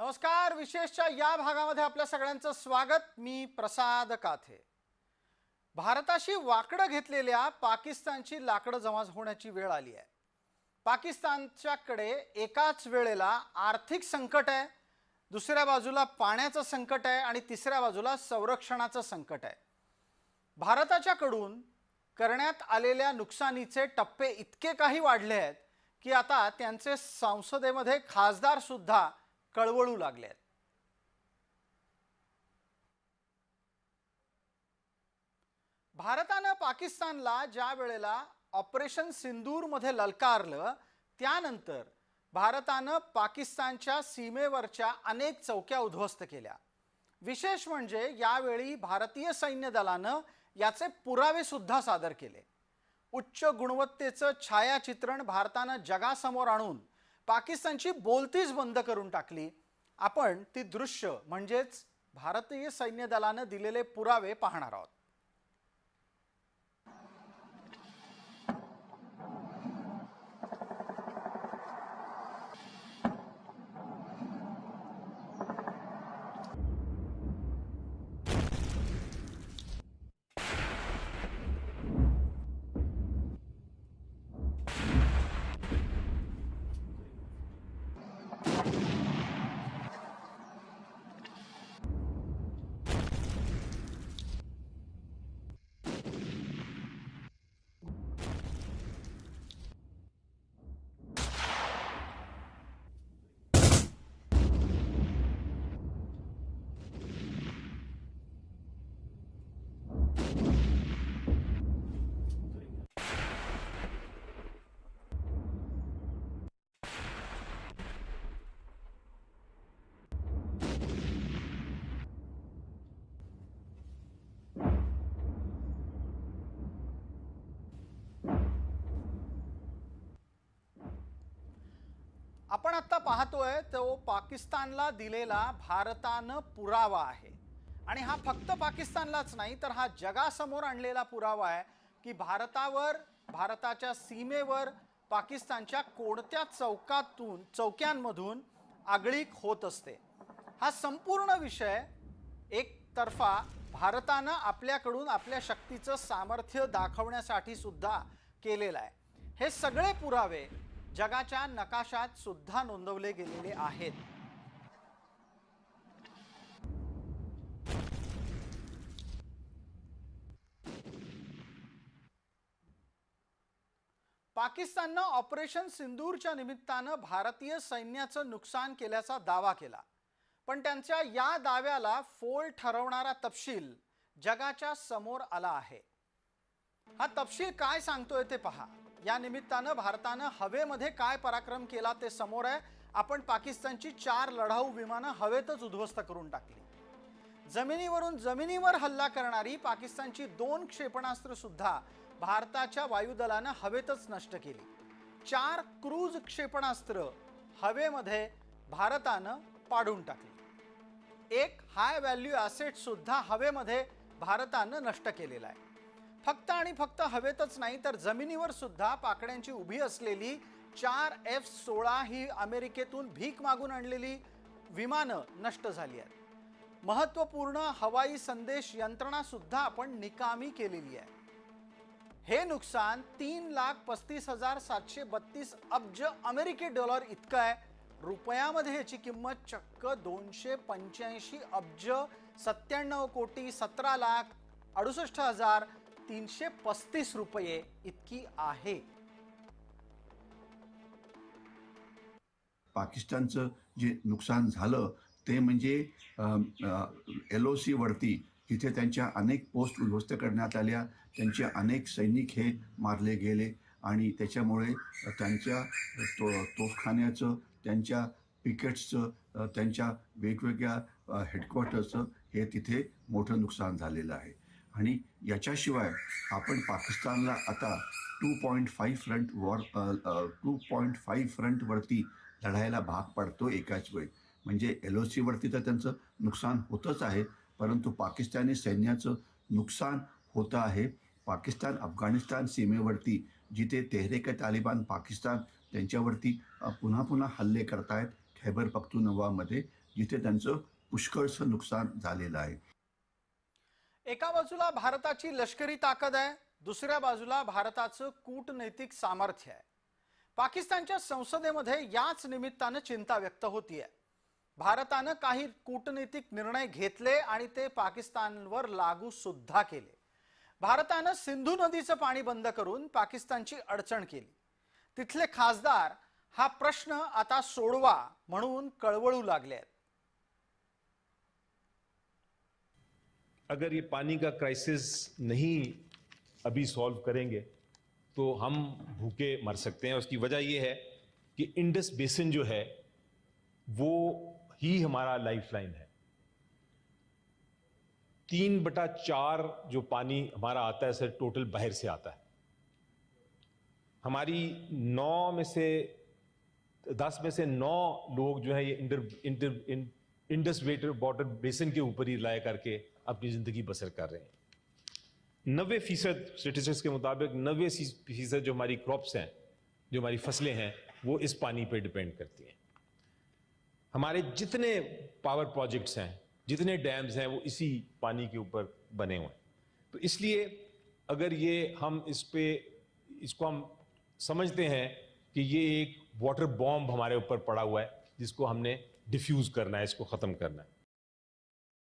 नमस्कार विशेषच्या या भागामध्ये आपल्या सगळ्यांचं स्वागत. मी प्रसाद काथे. भारताशी वाकडं घेतलेल्या पाकिस्तानची लाकडं जमा होण्याची वेळ आली आहे. पाकिस्तानच्याकडे एकाच वेळेला आर्थिक संकट आहे दुसऱ्या बाजूला पाण्याचं संकट आहे आणि तिसऱ्या बाजूला संरक्षणाचं संकट आहे. भारताच्याकडून करण्यात आलेल्या नुकसानीचे टप्पे इतके काही वाढले आहेत की आता त्यांचे संसदेमध्ये खासदारसुद्धा कळवळू लागल्यात. भारतानं पाकिस्तानला ज्या वेळेला ऑपरेशन सिंदूरमध्ये ललकारलं त्यानंतर भारतानं पाकिस्तानच्या सीमेवरच्या अनेक चौक्या उद्ध्वस्त केल्या. विशेष म्हणजे यावेळी भारतीय सैन्य दलानं याचे पुरावे सुद्धा सादर केले. उच्च गुणवत्तेचं छायाचित्रण भारतानं जगासमोर आणून पाकिस्तानची बोलतीच बंद करून टाकली. आपण ती दृश्य म्हणजेच भारतीय सैन्य दलानं दिलेले पुरावे पाहणार आहोत. आपण आत्ता पाहतोय तो पाकिस्तानला दिलेला भारतानं पुरावा आहे. आणि हा फक्त पाकिस्तानलाच नाही तर हा जगासमोर आणलेला पुरावा आहे की भारतावर भारताच्या सीमेवर पाकिस्तानच्या कोणत्या चौकातून चौक्यांमधून आगळीक होत असते. हा संपूर्ण विषय एकतर्फा भारतानं आपल्याकडून आपल्या शक्तीचं सामर्थ्य दाखवण्यासाठी सुद्धा केलेलं आहे. हे सगळे पुरावे जगाच्या नकाशात सुद्धा नोंदवले गेलेले आहेत. पाकिस्ताननं ऑपरेशन सिंदूरच्या निमित्तानं भारतीय सैन्याचं नुकसान केल्याचा दावा केला. पण त्यांच्या या दाव्याला फोल ठरवणारा तपशील जगाच्या समोर आला आहे. हा तपशील काय सांगतोय ते पहा. या निमित्तानं भारतानं हवेमध्ये काय पराक्रम केला ते समोर आहे. आपण पाकिस्तानची चार लढाऊ विमानं हवेतच उद्ध्वस्त करून टाकली. जमिनीवरून जमिनीवर हल्ला करणारी पाकिस्तानची दोन क्षेपणास्त्र सुद्धा भारताच्या वायुदलानं हवेतच नष्ट केली. चार क्रूज क्षेपणास्त्र हवेमध्ये भारतानं पाडून टाकली. एक हाय व्हॅल्यू ॲसेटसुद्धा हवेमध्ये भारतानं नष्ट केलेला आहे. फक्त आणि फक्त हवेतच नाही तर जमिनीवर सुद्धा पाकड्यांची उभी असलेली चार एफ सोळा ही अमेरिकेतून भीक मागून आणलेली विमानं नष्ट झाली आहेत. महत्त्वपूर्ण हवाई संदेश यंत्रणा सुद्धा आपण निकामी केलेली आहे. हे नुकसान तीन लाख पस्तीस हजार सातशे बत्तीस अब्ज अमेरिकी डॉलर इतकं आहे. रुपयामध्ये याची किंमत चक्क दोनशे पंच्याऐंशी अब्ज सत्त्याण्णव कोटी सतरा लाख अडुसष्ट हजार तीनशे पस्तीस रुपये इतकी आहे. पाकिस्तानचं जे नुकसान झालं ते म्हणजे एल ओ सीवरती तिथे त्यांच्या अनेक पोस्ट उद्ध्वस्त करण्यात आल्या. त्यांचे अनेक सैनिक हे मारले गेले आणि त्याच्यामुळे त्यांच्या तो तोफखान्याचं त्यांच्या पिकेट्सचं त्यांच्या वेगवेगळ्या हेडक्वार्टरचं हे तिथे मोठं नुकसान झालेलं आहे. आणि याच्याशिवाय आपण पाकिस्तानला आता two point five front war two point five फ्रंटवरती लढायला भाग पडतो एकाच वेळी. म्हणजे एल ओ सीवरती तर त्यांचं नुकसान होतंच आहे परंतु पाकिस्तानी सैन्याचं नुकसान होतं आहे. पाकिस्तान अफगाणिस्तान सीमेवरती जिथे तेहरेक तालिबान पाकिस्तान त्यांच्यावरती पुन्हा पुन्हा हल्ले करतायत खैबर पख्तुनवामध्ये जिथे त्यांचं पुष्कळसं नुकसान झालेलं आहे. एका बाजूला भारताची लष्करी ताकद आहे दुसऱ्या बाजूला भारताचं कूटनैतिक सामर्थ्य आहे. पाकिस्तानच्या संसदेमध्ये याच निमित्तानं चिंता व्यक्त होतीये. भारतानं काही कूटनीतिक निर्णय घेतले आणि ते पाकिस्तानवर लागू सुद्धा केले. भारतानं सिंधू नदीचं पाणी बंद करून पाकिस्तानची अडचण केली. तिथले खासदार हा प्रश्न आता सोडवा म्हणून कळवळू लागले आहेत. अगर ये पानी का क्राइसिस नहीं अभी सॉल्व करेंगे तो हम भूखे मर सकते हैं। उसकी वजह ये है कि इंडस बेसिन जो है वो ही हमारा लाइफलाइन है। तीन बटा चार जो पानी हमारा आता है सर टोटल बाहर से आता है। हमारी नौ में से दस में से नौ लोग जो है ये इंटर इन, इंडस वेटर वाटर बेसिन के ऊपर ही रिलाय करके अपनी ज़िंदगी बसर कर रहे हैं। नब्बे फ़ीसद स्टेटिस्टिक्स के मुताबिक नब्बे फ़ीसद जो हमारी क्रॉप्स हैं जो हमारी फ़सलें हैं वो इस पानी पे डिपेंड करती हैं। हमारे जितने पावर प्रोजेक्ट्स हैं, जितने डैम्स हैं, वो इसी पानी के ऊपर बने हुए हैं। तो इसलिए अगर ये हम इस पर इसको हम समझते हैं कि ये एक वाटर बॉम्ब हमारे ऊपर पड़ा हुआ है, जिसको हमने डिफ्यूज करना है, इसको ख़त्म करना है।